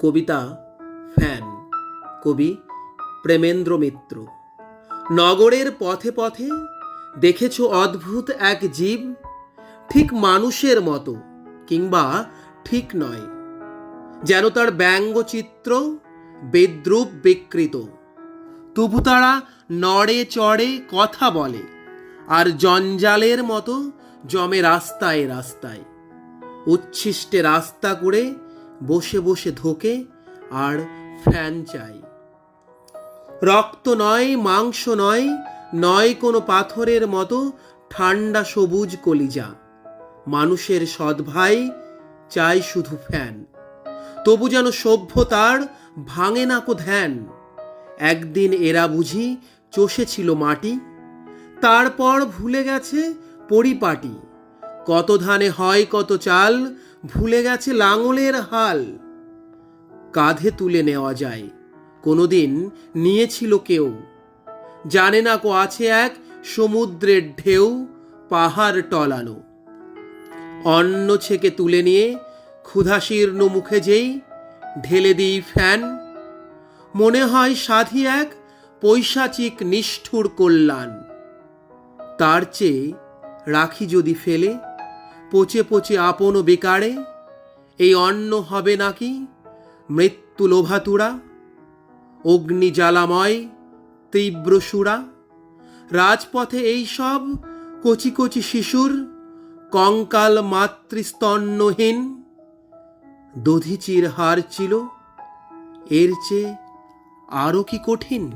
কবিতা fan. কবি প্রেমেন্দ্র মিত্র। নগরের পথে পথে দেখেছ অদ্ভুত এক জীব? ঠিক মানুষের মতো কিংবা ঠিক নয়। যেন তার ব্যঙ্গচিত্র বেদ্রুপ বিকৃত। তবু তারা নড়ে চড়ে কথা বলে আর জঞ্জালের মতো জমে রাস্তায় রাস্তায়। উচ্ছিষ্টে রাস্তা করে বসে বসে ধোকে আর ফ্যান চাই। রক্ত নয়, মাংস নয় নয় কোনো পাথরের মতো ঠান্ডা সবুজ কলিজা। মানুষের সদ্ভাই চাই শুধু ফ্যান। তবু যেন সভ্যতার ভাঙে না কো ধ্যান। একদিন এরা বুঝি চষেছিল মাটি, তারপর ভুলে গেছে পরিপাটি। কত ধানে হয়, কত চাল ভুলে গেছে লাঙলের হাল। কাঁধে তুলে নেওয়া যায়। কোনোদিন নিয়েছিল কেউ। জানে না কো আছে এক সমুদ্রের ঢেউ, পাহাড় টলানো। অন্ন ছেকে তুলে নিয়ে ক্ষুধাশীর্ণ মুখে যেই ঢেলে দিই ফ্যান। মনে হয় সাধি এক পৈশাচিক নিষ্ঠুর কল্যাণ। তার চেয়ে রাখি যদি ফেলে পচে পচে আপন বেকারে? এই অন্ন হবে নাকি মৃত্যু লোভাতুরা? অগ্নি জ্বালাময় তীব্র সুরা? রাজপথে এই সব কচি কচি শিশুর কঙ্কাল মাতৃস্তন্নহীন দধিচির হার ছিল, এর চেয়ে আরও কি কঠিন?